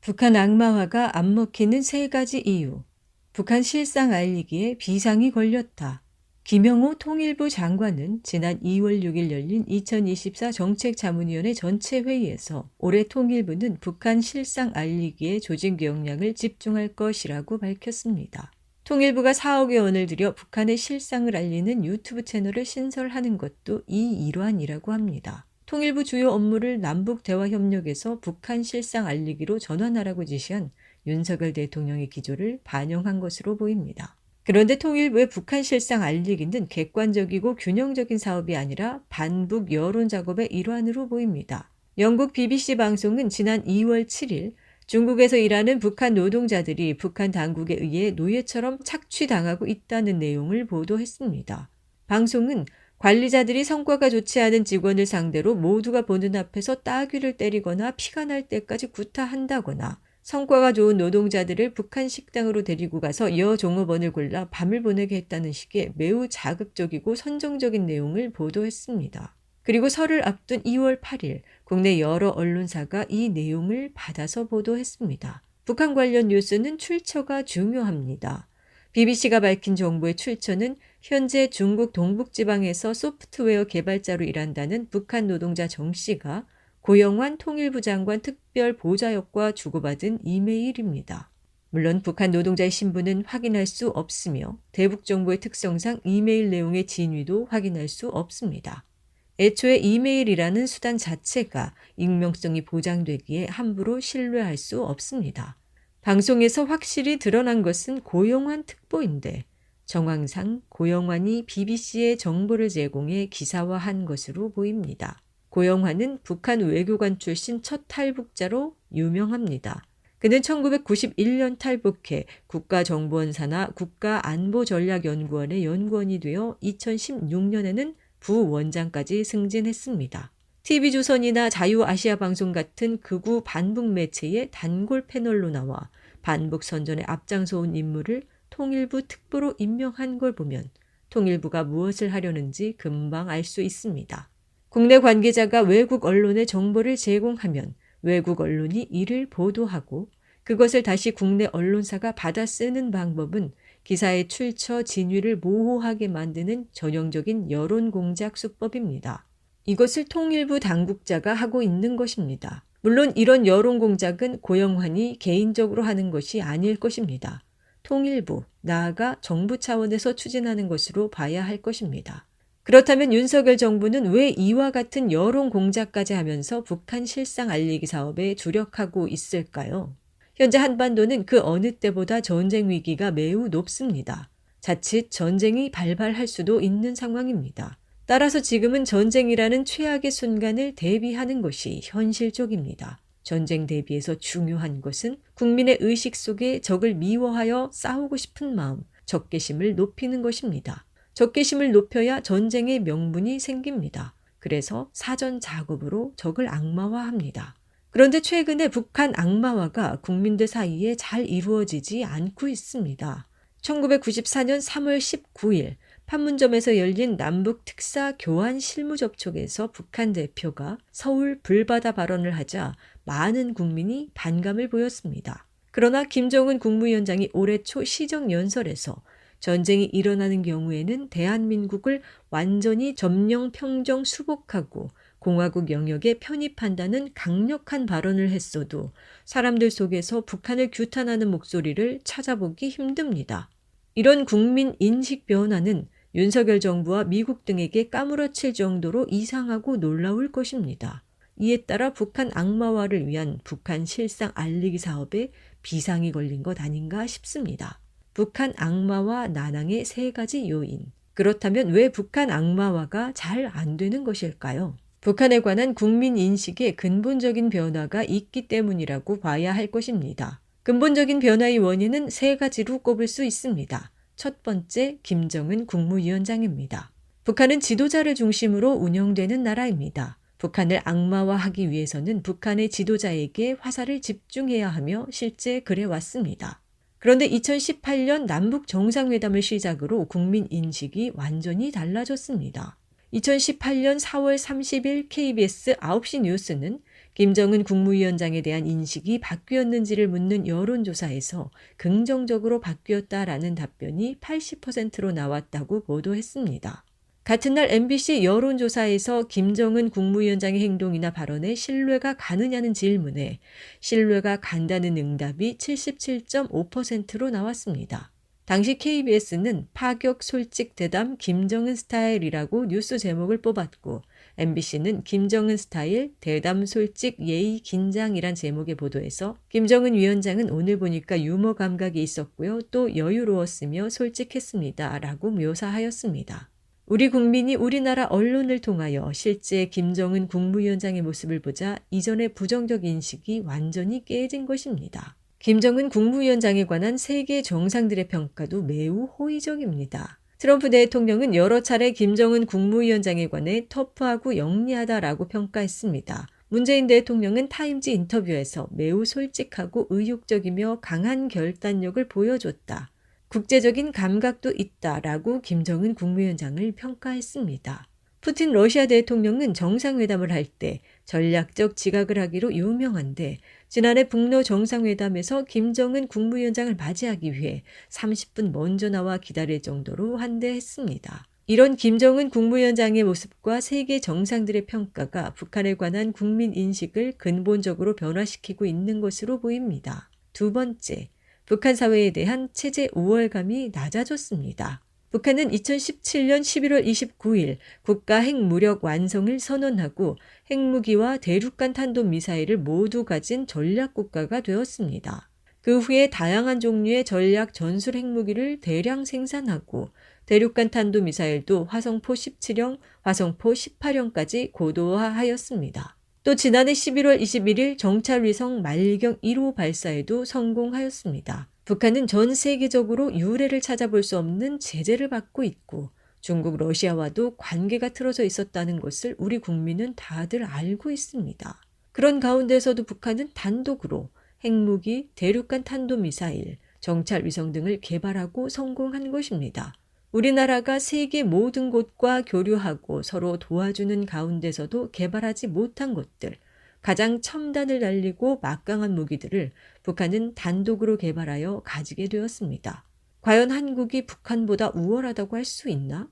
북한 악마화가 안 먹히는 세 가지 이유. 북한 실상 알리기에 비상이 걸렸다. 김영호 통일부 장관은 지난 2월 6일 열린 2024 정책자문위원회 전체 회의에서 올해 통일부는 북한 실상 알리기에 조직 역량을 집중할 것이라고 밝혔습니다. 통일부가 4억여 원을 들여 북한의 실상을 알리는 유튜브 채널을 신설하는 것도 이 일환이라고 합니다. 통일부 주요 업무를 남북 대화 협력에서 북한 실상 알리기로 전환하라고 지시한 윤석열 대통령의 기조를 반영한 것으로 보입니다. 그런데 통일부의 북한 실상 알리기는 객관적이고 균형적인 사업이 아니라 반북 여론 작업의 일환으로 보입니다. 영국 BBC 방송은 지난 2월 7일 중국에서 일하는 북한 노동자들이 북한 당국에 의해 노예처럼 착취당하고 있다는 내용을 보도했습니다. 방송은 관리자들이 성과가 좋지 않은 직원을 상대로 모두가 보는 앞에서 따귀를 때리거나 피가 날 때까지 구타한다거나 성과가 좋은 노동자들을 북한 식당으로 데리고 가서 여 종업원을 골라 밤을 보내게 했다는 식의 매우 자극적이고 선정적인 내용을 보도했습니다. 그리고 설을 앞둔 2월 8일 국내 여러 언론사가 이 내용을 받아서 보도했습니다. 북한 관련 뉴스는 출처가 중요합니다. BBC가 밝힌 정보의 출처는 현재 중국 동북지방에서 소프트웨어 개발자로 일한다는 북한 노동자 정 씨가 고영환 통일부 장관 특별 보좌역과 주고받은 이메일입니다. 물론 북한 노동자의 신분은 확인할 수 없으며 대북 정보의 특성상 이메일 내용의 진위도 확인할 수 없습니다. 애초에 이메일이라는 수단 자체가 익명성이 보장되기에 함부로 신뢰할 수 없습니다. 방송에서 확실히 드러난 것은 고영환 특보인데 정황상 고영환이 BBC에 정보를 제공해 기사화한 것으로 보입니다. 고영환은 북한 외교관 출신 첫 탈북자로 유명합니다. 그는 1991년 탈북해 국가정보원사나 국가안보전략연구원의 연구원이 되어 2016년에는 부원장까지 승진했습니다. TV조선이나 자유아시아방송 같은 극우 반북 매체의 단골 패널로 나와 반북 선전에 앞장서온 인물을 통일부 특보로 임명한 걸 보면 통일부가 무엇을 하려는지 금방 알 수 있습니다. 국내 관계자가 외국 언론에 정보를 제공하면 외국 언론이 이를 보도하고 그것을 다시 국내 언론사가 받아 쓰는 방법은 기사의 출처 진위를 모호하게 만드는 전형적인 여론 공작 수법입니다. 이것을 통일부 당국자가 하고 있는 것입니다. 물론 이런 여론 공작은 고영환이 개인적으로 하는 것이 아닐 것입니다. 통일부, 나아가 정부 차원에서 추진하는 것으로 봐야 할 것입니다. 그렇다면 윤석열 정부는 왜 이와 같은 여론 공작까지 하면서 북한 실상 알리기 사업에 주력하고 있을까요? 현재 한반도는 그 어느 때보다 전쟁 위기가 매우 높습니다. 자칫 전쟁이 발발할 수도 있는 상황입니다. 따라서 지금은 전쟁이라는 최악의 순간을 대비하는 것이 현실적입니다. 전쟁 대비에서 중요한 것은 국민의 의식 속에 적을 미워하여 싸우고 싶은 마음, 적개심을 높이는 것입니다. 적개심을 높여야 전쟁의 명분이 생깁니다. 그래서 사전 작업으로 적을 악마화합니다. 그런데 최근에 북한 악마화가 국민들 사이에 잘 이루어지지 않고 있습니다. 1994년 3월 19일 판문점에서 열린 남북 특사 교환 실무 접촉에서 북한 대표가 서울 불바다 발언을 하자 많은 국민이 반감을 보였습니다. 그러나 김정은 국무위원장이 올해 초 시정 연설에서 전쟁이 일어나는 경우에는 대한민국을 완전히 점령 평정 수복하고 공화국 영역에 편입한다는 강력한 발언을 했어도 사람들 속에서 북한을 규탄하는 목소리를 찾아보기 힘듭니다. 이런 국민 인식 변화는 윤석열 정부와 미국 등에게 까무러칠 정도로 이상하고 놀라울 것입니다. 이에 따라 북한 악마화를 위한 북한 실상 알리기 사업에 비상이 걸린 것 아닌가 싶습니다. 북한 악마화 난항의 세 가지 요인. 그렇다면 왜 북한 악마화가 잘 안 되는 것일까요? 북한에 관한 국민 인식에 근본적인 변화가 있기 때문이라고 봐야 할 것입니다. 근본적인 변화의 원인은 세 가지로 꼽을 수 있습니다. 첫 번째, 김정은 국무위원장입니다. 북한은 지도자를 중심으로 운영되는 나라입니다. 북한을 악마화하기 위해서는 북한의 지도자에게 화살을 집중해야 하며 실제 그래 왔습니다. 그런데 2018년 남북 정상회담을 시작으로 국민 인식이 완전히 달라졌습니다. 2018년 4월 30일 KBS 9시 뉴스는 김정은 국무위원장에 대한 인식이 바뀌었는지를 묻는 여론조사에서 긍정적으로 바뀌었다라는 답변이 80%로 나왔다고 보도했습니다. 같은 날 MBC 여론조사에서 김정은 국무위원장의 행동이나 발언에 신뢰가 가느냐는 질문에 신뢰가 간다는 응답이 77.5%로 나왔습니다. 당시 KBS는 파격 솔직 대담 김정은 스타일이라고 뉴스 제목을 뽑았고 MBC는 김정은 스타일 대담 솔직 예의 긴장이란 제목의 보도에서 김정은 위원장은 오늘 보니까 유머 감각이 있었고요. 또 여유로웠으며 솔직했습니다. 라고 묘사하였습니다. 우리 국민이 우리나라 언론을 통하여 실제 김정은 국무위원장의 모습을 보자 이전의 부정적 인식이 완전히 깨진 것입니다. 김정은 국무위원장에 관한 세계 정상들의 평가도 매우 호의적입니다. 트럼프 대통령은 여러 차례 김정은 국무위원장에 관해 터프하고 영리하다라고 평가했습니다. 문재인 대통령은 타임즈 인터뷰에서 매우 솔직하고 의욕적이며 강한 결단력을 보여줬다. 국제적인 감각도 있다라고 김정은 국무위원장을 평가했습니다. 푸틴 러시아 대통령은 정상회담을 할 때 전략적 지각을 하기로 유명한데 지난해 북러 정상회담에서 김정은 국무위원장을 맞이하기 위해 30분 먼저 나와 기다릴 정도로 환대했습니다. 이런 김정은 국무위원장의 모습과 세계 정상들의 평가가 북한에 관한 국민 인식을 근본적으로 변화시키고 있는 것으로 보입니다. 두 번째, 북한 사회에 대한 체제 우월감이 낮아졌습니다. 북한은 2017년 11월 29일 국가 핵무력 완성을 선언하고 핵무기와 대륙간 탄도미사일을 모두 가진 전략국가가 되었습니다. 그 후에 다양한 종류의 전략 전술 핵무기를 대량 생산하고 대륙간 탄도미사일도 화성포 17형, 화성포 18형까지 고도화하였습니다. 또 지난해 11월 21일 정찰위성 만리경 1호 발사에도 성공하였습니다. 북한은 전 세계적으로 유례를 찾아볼 수 없는 제재를 받고 있고 중국, 러시아와도 관계가 틀어져 있었다는 것을 우리 국민은 다들 알고 있습니다. 그런 가운데서도 북한은 단독으로 핵무기, 대륙간 탄도미사일, 정찰 위성 등을 개발하고 성공한 것입니다. 우리나라가 세계 모든 곳과 교류하고 서로 도와주는 가운데서도 개발하지 못한 것들, 가장 첨단을 날리고 막강한 무기들을 북한은 단독으로 개발하여 가지게 되었습니다. 과연 한국이 북한보다 우월하다고 할 수 있나?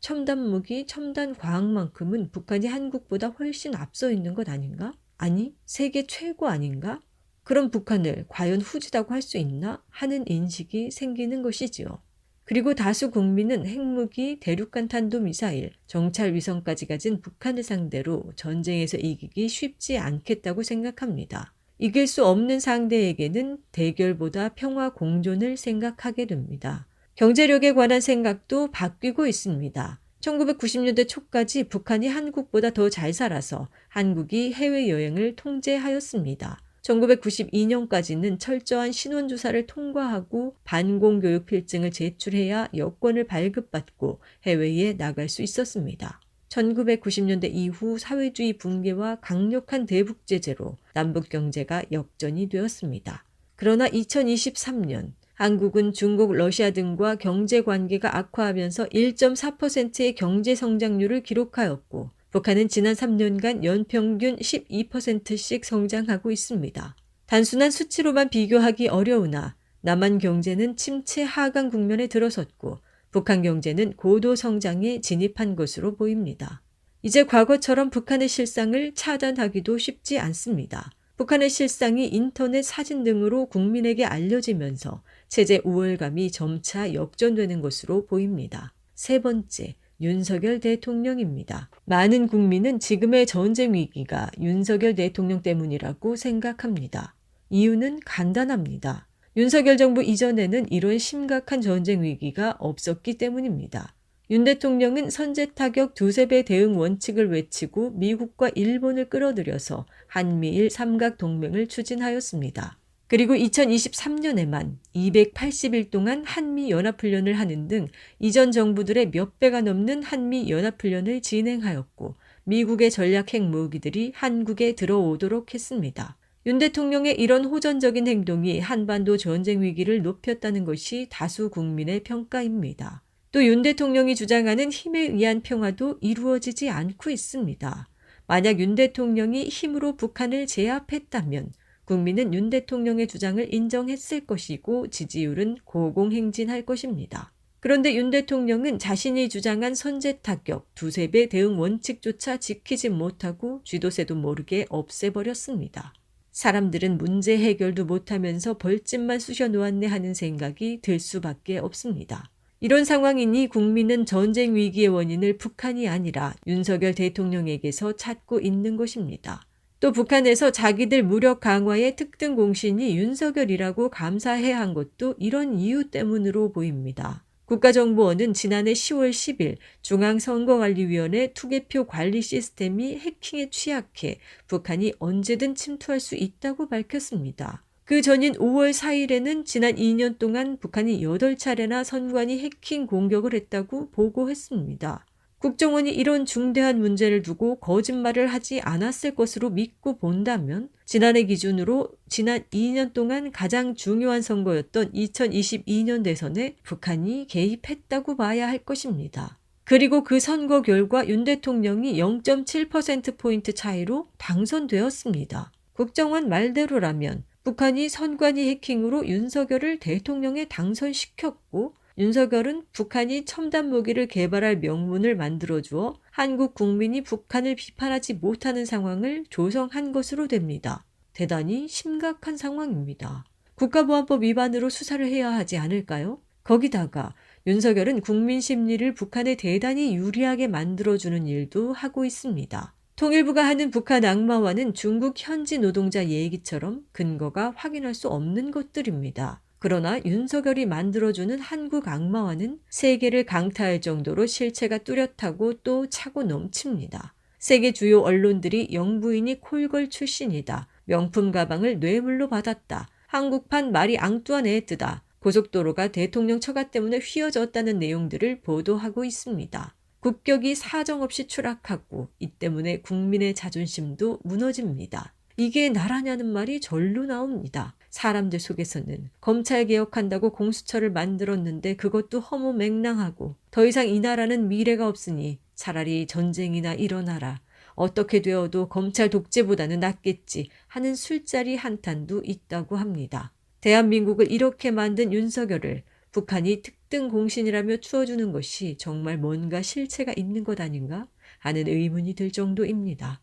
첨단 무기, 첨단 과학만큼은 북한이 한국보다 훨씬 앞서 있는 것 아닌가? 아니, 세계 최고 아닌가? 그럼 북한을 과연 후지다고 할 수 있나? 하는 인식이 생기는 것이지요. 그리고 다수 국민은 핵무기, 대륙간 탄도미사일, 정찰 위성까지 가진 북한을 상대로 전쟁에서 이기기 쉽지 않겠다고 생각합니다. 이길 수 없는 상대에게는 대결보다 평화 공존을 생각하게 됩니다. 경제력에 관한 생각도 바뀌고 있습니다. 1990년대 초까지 북한이 한국보다 더 잘 살아서 한국이 해외여행을 통제하였습니다. 1992년까지는 철저한 신원조사를 통과하고 반공교육 필증을 제출해야 여권을 발급받고 해외에 나갈 수 있었습니다. 1990년대 이후 사회주의 붕괴와 강력한 대북 제재로 남북 경제가 역전이 되었습니다. 그러나 2023년 한국은 중국, 러시아 등과 경제 관계가 악화하면서 1.4%의 경제 성장률을 기록하였고 북한은 지난 3년간 연평균 12%씩 성장하고 있습니다. 단순한 수치로만 비교하기 어려우나 남한 경제는 침체 하강 국면에 들어섰고 북한 경제는 고도 성장에 진입한 것으로 보입니다. 이제 과거처럼 북한의 실상을 차단하기도 쉽지 않습니다. 북한의 실상이 인터넷 사진 등으로 국민에게 알려지면서 체제 우월감이 점차 역전되는 것으로 보입니다. 세 번째, 윤석열 대통령입니다. 많은 국민은 지금의 전쟁 위기가 윤석열 대통령 때문이라고 생각합니다. 이유는 간단합니다. 윤석열 정부 이전에는 이런 심각한 전쟁 위기가 없었기 때문입니다. 윤 대통령은 선제 타격 두세 배 대응 원칙을 외치고 미국과 일본을 끌어들여서 한미일 삼각 동맹을 추진하였습니다. 그리고 2023년에만 280일 동안 한미 연합훈련을 하는 등 이전 정부들의 몇 배가 넘는 한미 연합훈련을 진행하였고 미국의 전략 핵무기들이 한국에 들어오도록 했습니다. 윤 대통령의 이런 호전적인 행동이 한반도 전쟁 위기를 높였다는 것이 다수 국민의 평가입니다. 또 윤 대통령이 주장하는 힘에 의한 평화도 이루어지지 않고 있습니다. 만약 윤 대통령이 힘으로 북한을 제압했다면 국민은 윤 대통령의 주장을 인정했을 것이고 지지율은 고공행진할 것입니다. 그런데 윤 대통령은 자신이 주장한 선제 타격 두세 배 대응 원칙조차 지키지 못하고 쥐도새도 모르게 없애버렸습니다. 사람들은 문제 해결도 못하면서 벌집만 쑤셔 놓았네 하는 생각이 들 수밖에 없습니다. 이런 상황이니 국민은 전쟁 위기의 원인을 북한이 아니라 윤석열 대통령에게서 찾고 있는 것입니다. 또 북한에서 자기들 무력 강화의 특등 공신이 윤석열이라고 감사해야 한 것도 이런 이유 때문으로 보입니다. 국가정보원은 지난해 10월 10일 중앙선거관리위원회 투개표 관리 시스템이 해킹에 취약해 북한이 언제든 침투할 수 있다고 밝혔습니다. 그 전인 5월 4일에는 지난 2년 동안 북한이 8차례나 선관위 해킹 공격을 했다고 보고했습니다. 국정원이 이런 중대한 문제를 두고 거짓말을 하지 않았을 것으로 믿고 본다면 지난해 기준으로 지난 2년 동안 가장 중요한 선거였던 2022년 대선에 북한이 개입했다고 봐야 할 것입니다. 그리고 그 선거 결과 윤 대통령이 0.7%포인트 차이로 당선되었습니다. 국정원 말대로라면 북한이 선관위 해킹으로 윤석열을 대통령에 당선시켰고 윤석열은 북한이 첨단 무기를 개발할 명분을 만들어 주어 한국 국민이 북한을 비판하지 못하는 상황을 조성한 것으로 됩니다. 대단히 심각한 상황입니다. 국가보안법 위반으로 수사를 해야 하지 않을까요? 거기다가 윤석열은 국민 심리를 북한에 대단히 유리하게 만들어주는 일도 하고 있습니다. 통일부가 하는 북한 악마화는 중국 현지 노동자 얘기처럼 근거가 확인할 수 없는 것들입니다. 그러나 윤석열이 만들어주는 한국 악마화는 세계를 강타할 정도로 실체가 뚜렷하고 또 차고 넘칩니다. 세계 주요 언론들이 영부인이 콜걸 출신이다. 명품 가방을 뇌물로 받았다. 한국판 말이 앙뚜아네뜨다. 고속도로가 대통령 처가 때문에 휘어졌다는 내용들을 보도하고 있습니다. 국격이 사정없이 추락하고 이 때문에 국민의 자존심도 무너집니다. 이게 나라냐는 말이 절로 나옵니다. 사람들 속에서는 검찰 개혁한다고 공수처를 만들었는데 그것도 허무 맹랑하고 더 이상 이 나라는 미래가 없으니 차라리 전쟁이나 일어나라. 어떻게 되어도 검찰 독재보다는 낫겠지 하는 술자리 한탄도 있다고 합니다. 대한민국을 이렇게 만든 윤석열을 북한이 특등 공신이라며 추어주는 것이 정말 뭔가 실체가 있는 것 아닌가 하는 의문이 들 정도입니다.